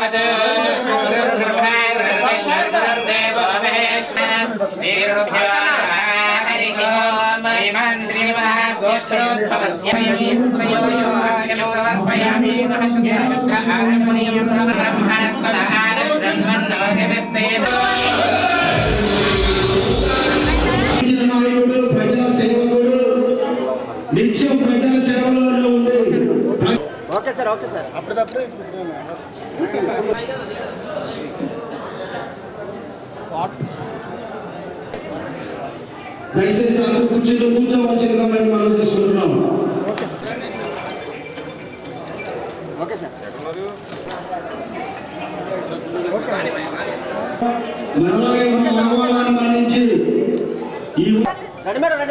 देवत ब्रह्मा गुरुर्देव महेश्वर श्रीरुभ्यो हरिः ओम् श्रीमान् श्रीमनः सोऽश्रोद्भवस्य त्रयो यो अर्घ्यं समर्पयामि शुद्ध आत्मनीयं ब्रह्मणस्पदः श्रृण्वन्नोदिविस्सेदो నిత్యం ప్రజల సేవలోనే ఉంది ఓకే సార్ ఓకే సార్. దయచేసి అందరూ కుర్చీలో కూర్చోవలసిందిగా మేము మనం చేసుకుంటున్నాం ఓకే సార్.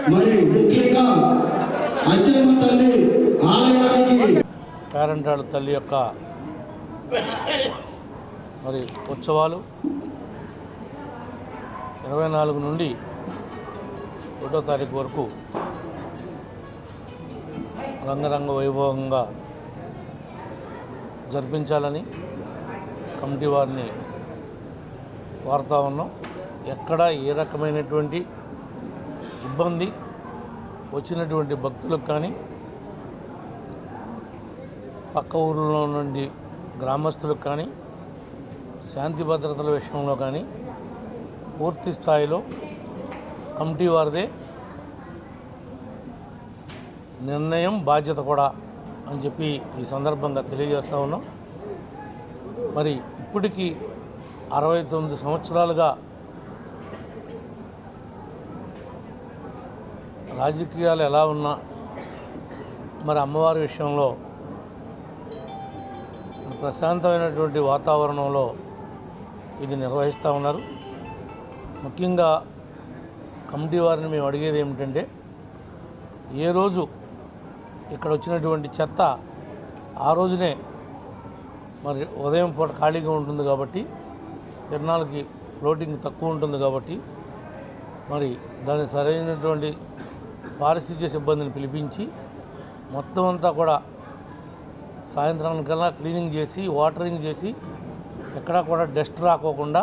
మరి ముఖ్యంగా అచ్చమ్మ తల్లి ఆలయానికి పేరంటాడు తల్లి యొక్క మరి ఉత్సవాలు. ఇరవై నాలుగు నుండి ఒకటో తారీఖు వరకు రంగరంగ వైభవంగా జరిపించాలని కమిటీ వారిని కోరుతా ఉన్నాం. ఎక్కడ ఏ రకమైనటువంటి ఇబ్బంది వచ్చినటువంటి భక్తులకు కానీ పక్క ఊర్లో నుండి గ్రామస్తులకు కానీ శాంతి భద్రతల విషయంలో కానీ పూర్తి స్థాయిలో కమిటీ వారిదే నిర్ణయం బాధ్యత కూడా అని చెప్పి ఈ సందర్భంగా తెలియజేస్తూ ఉన్నాం. మరి ఇప్పటికీ అరవై తొమ్మిది సంవత్సరాలుగా రాజకీయాలు ఎలా ఉన్నా మరి అమ్మవారి విషయంలో ప్రశాంతమైనటువంటి వాతావరణంలో ఇది నిర్వహిస్తూ ఉన్నారు. ముఖ్యంగా కమిటీ వారిని మేము అడిగేది ఏమిటంటే ఏ రోజు ఇక్కడ వచ్చినటువంటి చెత్త ఆ రోజునే మరి ఉదయం పూట ఖాళీగా ఉంటుంది కాబట్టి తిరణాలకి ఫ్లోటింగ్ తక్కువ ఉంటుంది కాబట్టి మరి దాని సరైనటువంటి పారిశుద్ధ్య సిబ్బందిని పిలిపించి మొత్తం అంతా కూడా సాయంత్రానికల్లా క్లీనింగ్ చేసి వాటరింగ్ చేసి ఎక్కడా కూడా డస్ట్ రాకోకుండా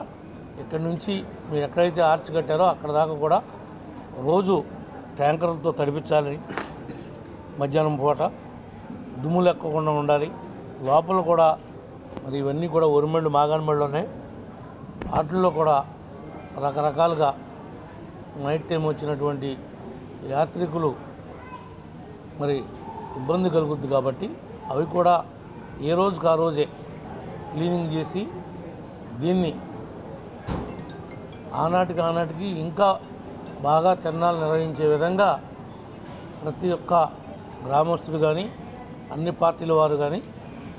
ఇక్కడ నుంచి మీరు ఎక్కడైతే ఆర్చ్ కట్టారో అక్కడ దాకా కూడా రోజు ట్యాంకర్లతో తడిపించాలి. మధ్యాహ్నం పూట దుమ్ము లెక్కకుండా ఉండాలి. లోపల కూడా మరి ఇవన్నీ కూడా ఒరిమండి మాగానమళ్ళు ఉన్నాయి. వాటిల్లో కూడా రకరకాలుగా నైట్ టైం వచ్చినటువంటి యాత్రికులు మరి ఇబ్బంది కలుగుద్ది కాబట్టి అవి కూడా ఏ రోజుకి ఆ రోజే క్లీనింగ్ చేసి దీన్ని ఆనాటికి ఆనాటికి ఇంకా బాగా తిరణాలు నిర్వహించే విధంగా ప్రతి ఒక్క గ్రామస్తుడు కానీ అన్ని పార్టీల వారు కానీ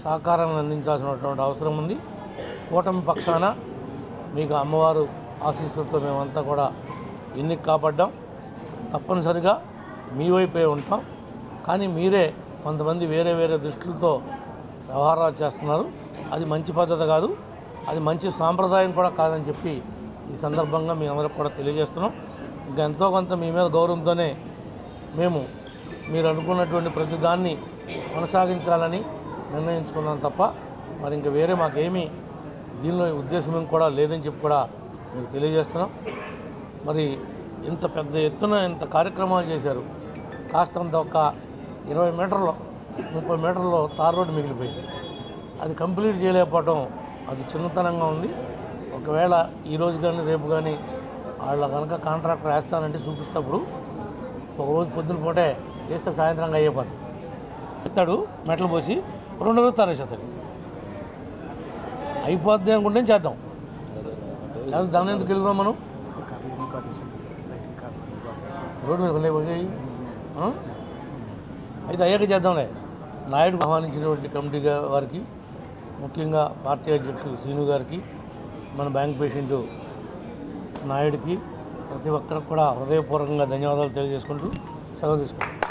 సహకారాన్ని అందించాల్సినటువంటి అవసరం ఉంది. కూటమి పక్షాన మీకు అమ్మవారు ఆశీస్సులతో మేమంతా కూడా ఎన్నిక కాపాడ్డాం. తప్పనిసరిగా మీ వైపే ఉంటాం. కానీ మీరే కొంతమంది వేరే వేరే దృష్టిలతో వ్యవహారాలు చేస్తున్నారు. అది మంచి పద్ధతి కాదు. అది మంచి సాంప్రదాయం కూడా కాదని చెప్పి ఈ సందర్భంగా మీ అందరికి కూడా తెలియజేస్తున్నాం. ఇంకా ఎంతో కొంత మీ మీద గౌరవంతోనే మేము మీరు అనుకున్నటువంటి ప్రతి దాన్ని కొనసాగించాలని నిర్ణయించుకున్నాం తప్ప మరి ఇంకా వేరే మాకేమీ దీనిలో ఉద్దేశం కూడా లేదని చెప్పి కూడా మీకు తెలియజేస్తున్నాం. మరి ఇంత పెద్ద ఎత్తున ఇంత కార్యక్రమాలు చేశారు. కాస్తంత ఒక ఇరవై మీటర్లు ముప్పై మీటర్లు తార్ రోడ్డు మిగిలిపోయింది. అది కంప్లీట్ చేయలేకపోవడం అది చిన్నతనంగా ఉంది. ఒకవేళ ఈరోజు కానీ రేపు కానీ వాళ్ళ కనుక కాంట్రాక్టర్ వేస్తానంటే చూపిస్తప్పుడు ఒక రోజు పొద్దున పూటే వేస్తే సాయంత్రంగా అయిపోతుంది ఇస్తాడు మెట్లు పోసి రెండు రోజులు తరేసేస్తాడు అయిపోద్ది అనుకుంటే చేద్దాం? లేదా దాని ఎందుకు వెళ్దాం మనం? రోడ్డు మీద లేకపోయి అయితే అయ్యాక చేద్దాంలే. నాయుడు ఆహ్వానించినటువంటి కమిటీగా వారికి ముఖ్యంగా పార్టీ అధ్యక్షుడు శ్రీను గారికి మన బ్యాంక్ పేషెంట్ నాయుడికి ప్రతి ఒక్కరికి కూడా హృదయపూర్వకంగా ధన్యవాదాలు తెలియజేసుకుంటూ సెలవు తీసుకుంటాం